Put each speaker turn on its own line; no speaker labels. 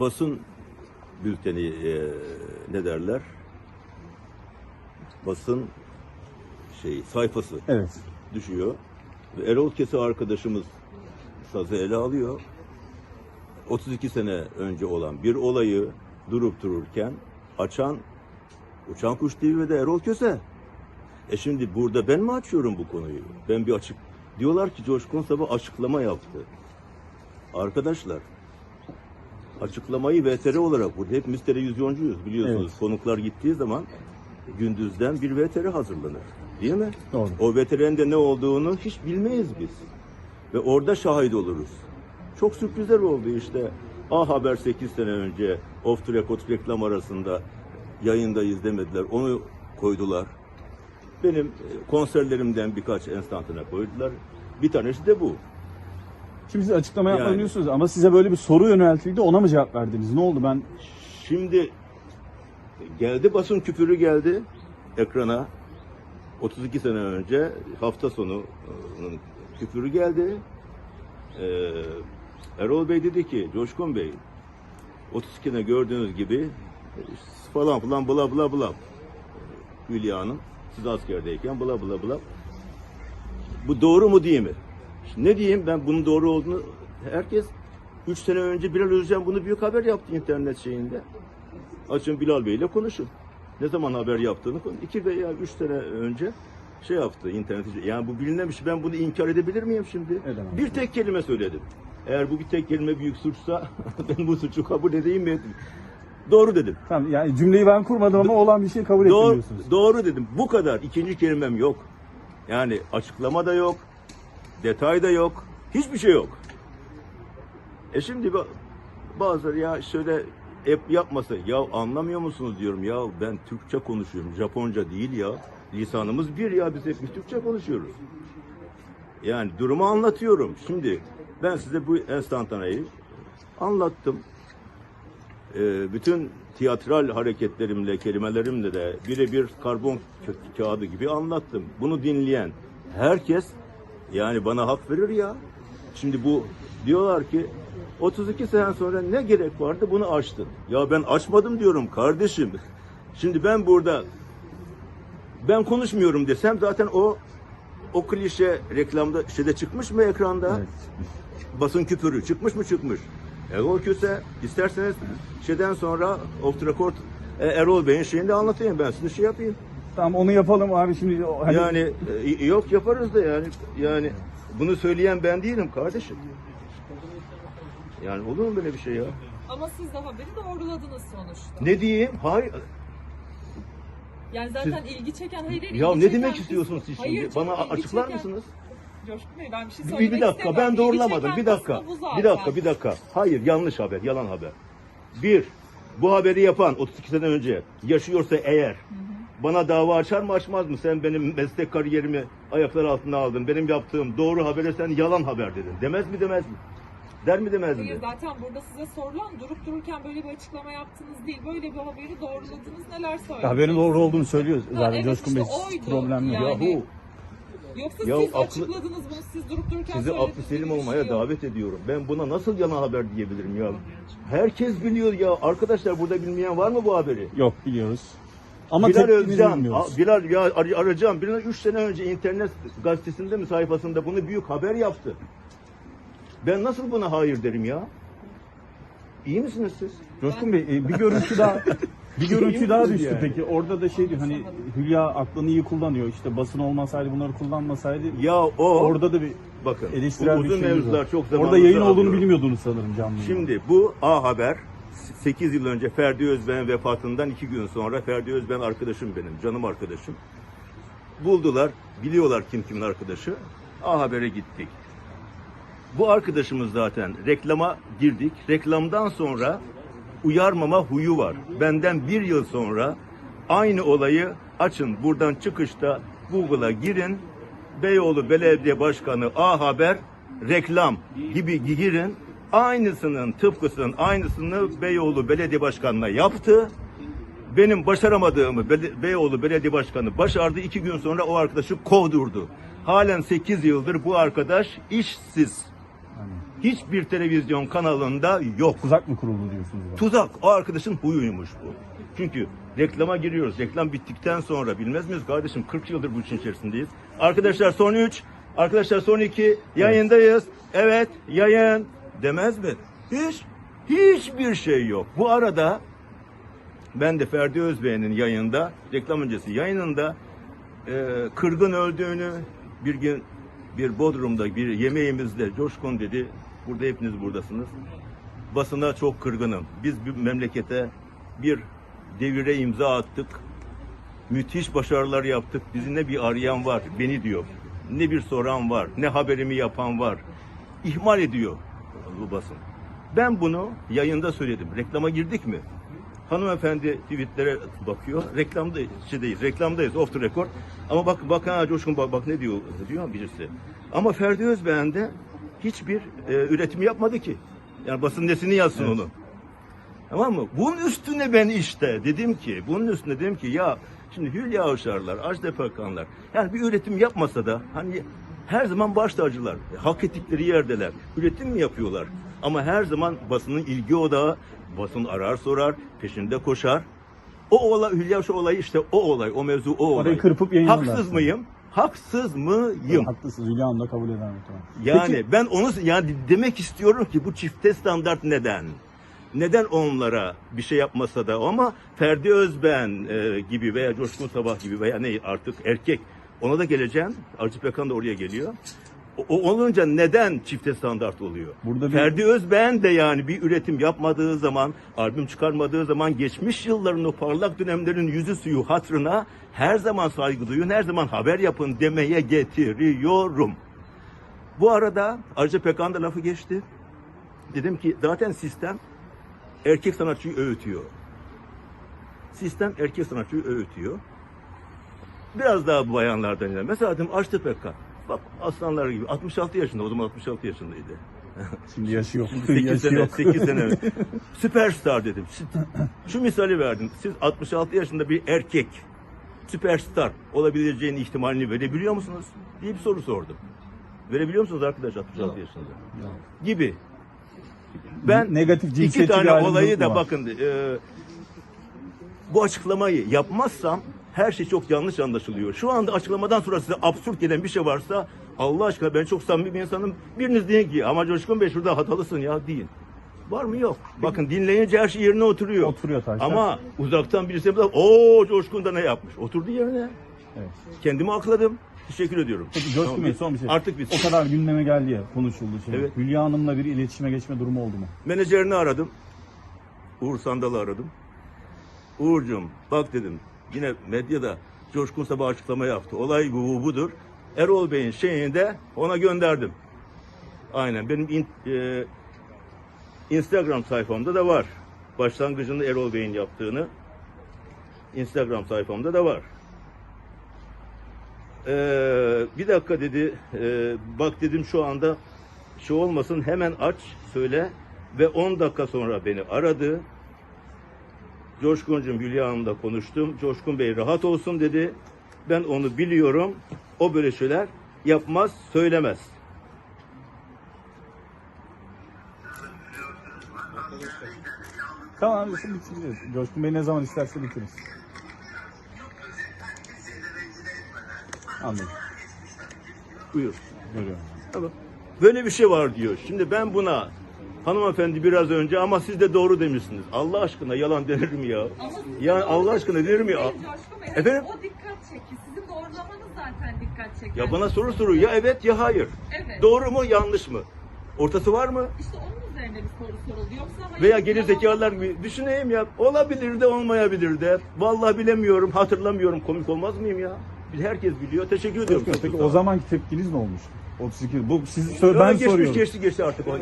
basın bülteni e, ne derler? Basın şey sayfası
Evet.
düşüyor. Ve Erol Kese arkadaşımız sazı ele alıyor. 32 sene önce olan bir olayı durup dururken açan Uçan Kuş TV'de Erol Köse. E şimdi burada ben mi açıyorum bu konuyu? Ben bir açık... Diyorlar ki Coşkun Sabah açıklama yaptı. Arkadaşlar açıklamayı VTR olarak burada hepimiz televizyoncuyuz biliyorsunuz.
Evet.
Konuklar gittiği zaman gündüzden bir VTR hazırlanır. Değil mi?
Doğru.
O VTR'nin de ne olduğunu hiç bilmeyiz biz. Ve orada şahit oluruz. Çok sürprizler oldu işte. A Haber 8 sene önce Off the Record reklam arasında yayındayız demediler. Onu koydular. Benim e, konserlerimden birkaç enstantına koydular. Bir tanesi de bu.
Şimdi siz açıklama yapmayı
Yani.
diyorsunuz ama size böyle bir soru yöneltildi ona mı cevap verdiniz? Ne oldu ben?
Şimdi geldi basın küpürü geldi ekrana. 32 sene önce hafta sonu e, küpürü geldi. Ee, Erol Bey dedi ki Coşkun Bey 32'de gördüğünüz gibi e, falan falan bla bla bla Hülya Hanım siz askerdeyken bla bla bla bu doğru mu değil mi? Şimdi ne diyeyim ben bunun doğru olduğunu herkes 3 sene önce Bilal Özcan bunu büyük haber yaptı internet şeyinde. Açın Bilal Bey ile konuşun. Ne zaman haber yaptığını konu. 2 veya 3 sene önce şey yaptı internet. Yani bu bilinen bir şey. Ben bunu inkar edebilir miyim şimdi?
Edemem.
Bir tek kelime söyledim. Eğer bu bir tek kelime büyük suçsa ben bu suçu kabul edeyim mi? etmeyeyim? Doğru dedim.
Tamam yani cümleyi ben kurmadım ama olan bir şey kabul ettim
Doğru,
diyorsunuz.
doğru dedim. Bu kadar. İkinci kelimem yok. Yani açıklama da yok. Detay da yok. Hiçbir şey yok. E şimdi ba- bazıları ya şöyle hep yapmasa ya anlamıyor musunuz diyorum ya ben Türkçe konuşuyorum. Japonca değil ya. Lisanımız bir ya biz hepimiz Türkçe konuşuyoruz. Yani durumu anlatıyorum. Şimdi ben size bu enstantaneyi anlattım. Ee, bütün tiyatral hareketlerimle, kelimelerimle de birebir karbon kağıdı gibi anlattım. Bunu dinleyen herkes yani bana hak verir ya. Şimdi bu diyorlar ki 32 sene sonra ne gerek vardı bunu açtın. Ya ben açmadım diyorum kardeşim. Şimdi ben burada ben konuşmuyorum desem zaten o o klişe reklamda şeyde çıkmış mı ekranda?
Evet.
basın küpürü çıkmış mı çıkmış. Erol Köse isterseniz şeyden sonra off the record e, Erol Bey'in şeyini de anlatayım ben size şey yapayım.
Tamam onu yapalım abi şimdi. Hani,
Yani e, yok yaparız da yani yani bunu söyleyen ben değilim kardeşim. Yani olur mu böyle bir şey ya?
Ama siz de haberi doğruladınız sonuçta.
Ne diyeyim? Hayır.
Yani zaten ilgi çeken hayır hayır,
Ya
ilgi
ne
çeken
demek
siz-
istiyorsunuz siz
Hayır
şimdi?
canım,
Bana
ilgi
açıklar
çeken-
mısınız?
Coşkun Bey ben bir şey
Bir,
söylemek
bir dakika
istemem.
ben
İlgi
doğrulamadım.
çeken
Bir dakika.
kısmı bu zaten.
Bir dakika bir dakika. Hayır yanlış haber. Yalan haber. Bir. Bu haberi yapan 32 sene önce yaşıyorsa eğer bana dava açar mı açmaz mı? Sen benim meslek kariyerimi ayaklar altına aldın. Benim yaptığım doğru habere sen yalan haber dedin. Demez mi demez mi? Der mi demez mi?
Hayır zaten burada size sorulan durup dururken böyle bir açıklama yaptınız değil. Böyle bir haberi doğruladınız neler söylediniz?
haberin doğru olduğunu söylüyoruz
Ha,
zaten
evet,
Coşkun Bey.
işte oydu.
Problem yok.
Yani-
Yahu
Yoksa
Ya
siz
aklı-
açıkladınız bunu siz durup dururken
sizi aklı selim
şey
olmaya
yok.
davet ediyorum. Ben buna nasıl yalan haber diyebilirim ya? Herkes biliyor ya. Arkadaşlar burada bilmeyen var mı bu haberi?
Yok biliyoruz. Ama
Bilal
tepkinizi
Özcan,
bilmiyoruz.
Bilal ya ar- arayacağım. Bilal 3 sene önce internet gazetesinde mi sayfasında bunu büyük haber yaptı. Ben nasıl buna hayır derim ya? İyi misiniz siz?
Coşkun Bey e, bir görüntü daha bir görüntü daha düştü
yani?
peki. Orada da şey diyor hani Hülya aklını iyi kullanıyor. İşte basın olmasaydı bunları kullanmasaydı
Ya o
orada da bir
bakın
eleştirel
bu
bir
uzun
şey
mevzular çok zaman
Orada yayın olduğunu bilmiyordunuz sanırım canlı.
Şimdi bu A Haber 8 yıl önce Ferdi Özben vefatından 2 gün sonra Ferdi Özben arkadaşım benim, canım arkadaşım. Buldular, biliyorlar kim kimin arkadaşı. A Haber'e gittik. Bu arkadaşımız zaten reklama girdik. Reklamdan sonra uyarmama huyu var. Benden bir yıl sonra aynı olayı açın. Buradan çıkışta Google'a girin. Beyoğlu Belediye Başkanı A Haber reklam gibi girin. Aynısının tıpkısının aynısını Beyoğlu Belediye Başkanı'na yaptı. Benim başaramadığımı Beyoğlu Belediye Başkanı başardı. İki gün sonra o arkadaşı kovdurdu. Halen 8 yıldır bu arkadaş işsiz. hiçbir televizyon kanalında yok.
Tuzak mı kuruldu diyorsunuz?
Tuzak. O arkadaşın huyuymuş bu. Çünkü reklama giriyoruz. Reklam bittikten sonra bilmez miyiz kardeşim 40 yıldır bu işin içerisindeyiz. Arkadaşlar son 3, arkadaşlar son 2 yayındayız. Evet yayın demez mi? Hiç hiçbir şey yok. Bu arada ben de Ferdi Özbey'in yayında, reklam öncesi yayınında e, kırgın öldüğünü bir gün bir Bodrum'da bir yemeğimizde Coşkun dedi. Burada hepiniz buradasınız. Basına çok kırgınım. Biz bir memlekete bir devire imza attık. Müthiş başarılar yaptık. Bizi ne bir arayan var, beni diyor. Ne bir soran var, ne haberimi yapan var. İhmal ediyor bu basın. Ben bunu yayında söyledim. Reklama girdik mi? Hanımefendi tweetlere bakıyor. Reklamda şeydeyiz, reklamdayız off the record. Ama bak bak ha Coşkun bak, bak ne diyor diyor birisi. Ama Ferdi Özbeğen de hiçbir e, üretim yapmadı ki. Yani basın nesini yazsın onu. Tamam mı? Bunun üstüne ben işte dedim ki, bunun üstüne dedim ki ya şimdi Hülya Avşarlar, Ajda Pekkanlar yani bir üretim yapmasa da hani her zaman baş tacılar, e, hak ettikleri yerdeler. Üretim mi yapıyorlar? Ama her zaman basının ilgi odağı, basın arar sorar, peşinde koşar. O olay, Hülya Avşar olayı işte o olay, o mevzu o olay.
Orayı kırpıp yayınlarlar.
Haksız mıyım? Haksız mıyım?
Haklısınız. Hülya Hanım da kabul eder muhtemelen.
Yani
Peki,
ben onu yani demek istiyorum ki bu çifte standart neden? Neden onlara bir şey yapmasa da ama Ferdi Özben e, gibi veya Coşkun Sabah gibi veya ne artık erkek ona da geleceğim. Arzu Pekan da oraya geliyor. O, o olunca neden çifte standart oluyor?
Burada bir-
Ferdi Özben de yani bir üretim yapmadığı zaman, albüm çıkarmadığı zaman geçmiş yılların o parlak dönemlerin yüzü suyu hatrına her zaman saygı duyun, her zaman haber yapın demeye getiriyorum. Bu arada Arca Pekan da lafı geçti. Dedim ki zaten sistem erkek sanatçıyı öğütüyor. Sistem erkek sanatçıyı öğütüyor. Biraz daha bu bayanlardan inelim. Mesela dedim Ajda Pekkan. Bak aslanlar gibi 66 yaşında o zaman 66 yaşındaydı.
şimdi yaşı yok.
Şimdi 8
Yaşı
sene,
yok.
8 sene. Süperstar dedim. Şu misali verdim. Siz 66 yaşında bir erkek süperstar olabileceğinin ihtimalini verebiliyor musunuz? diye bir soru sordum. Verebiliyor musunuz arkadaş 66 yaşında? Gibi. Ben
Negatif
iki tane olayı da
mu?
bakın e, bu açıklamayı yapmazsam her şey çok yanlış anlaşılıyor. Şu anda açıklamadan sonra size absürt gelen bir şey varsa Allah aşkına ben çok samimi bir insanım. Biriniz deyin ki ama Coşkun Bey şurada hatalısın ya deyin. Var mı yok. Bakın dinleyince her şey yerine oturuyor.
Oturuyor taşlar.
Ama uzaktan birisi o Coşkun da ne yapmış? Oturdu yerine.
Evet.
Kendimi akladım. Teşekkür ediyorum.
Peki Coşkun
Tamam,
Bey son bir şey.
Artık biz.
O kadar gündeme geldi ya konuşuldu şey.
Evet.
Hülya Hanım'la bir iletişime geçme durumu oldu mu?
Menajerini aradım. Uğur Sandal'ı aradım. Uğur'cum bak dedim yine medyada Coşkun Sabah açıklama yaptı. Olay bu budur. Erol Bey'in şeyini de ona gönderdim. Aynen benim in- e, Instagram sayfamda da var. Başlangıcında Erol Bey'in yaptığını Instagram sayfamda da var. Ee, bir dakika dedi. Ee, bak dedim şu anda şu olmasın hemen aç söyle ve 10 dakika sonra beni aradı. Coşkun'cum Hülya Hanım'la konuştum. Coşkun Bey rahat olsun dedi. Ben onu biliyorum. O böyle şeyler yapmaz, söylemez.
Tamam şimdi bitireceğiz. Coşkun Bey ne zaman isterse bitiririz. Anladım.
Buyur. Tamam. Böyle bir şey var diyor. Şimdi ben buna hanımefendi biraz önce ama siz de doğru demişsiniz. Allah aşkına yalan denir mi ya? Ya Allah aşkına denir mi ya? Efendim?
O dikkat çekiyor. Sizin doğrulamanız zaten dikkat çekiyor.
Ya bana soru soru ya evet ya hayır.
Evet.
Doğru mu yanlış mı? Ortası var mı?
İşte onun üzerine bir soru soruldu. Yoksa hayır,
Veya geri zekalar gibi düşüneyim ya. Olabilir de olmayabilir de. Vallahi bilemiyorum, hatırlamıyorum. Komik olmaz mıyım ya? Herkes biliyor. Teşekkür ediyorum.
Peki
sağ
o zamanki tepkiniz ne olmuş? 32 bu siz sor ben
geçmiş
soruyorum.
geçti geçti artık. o.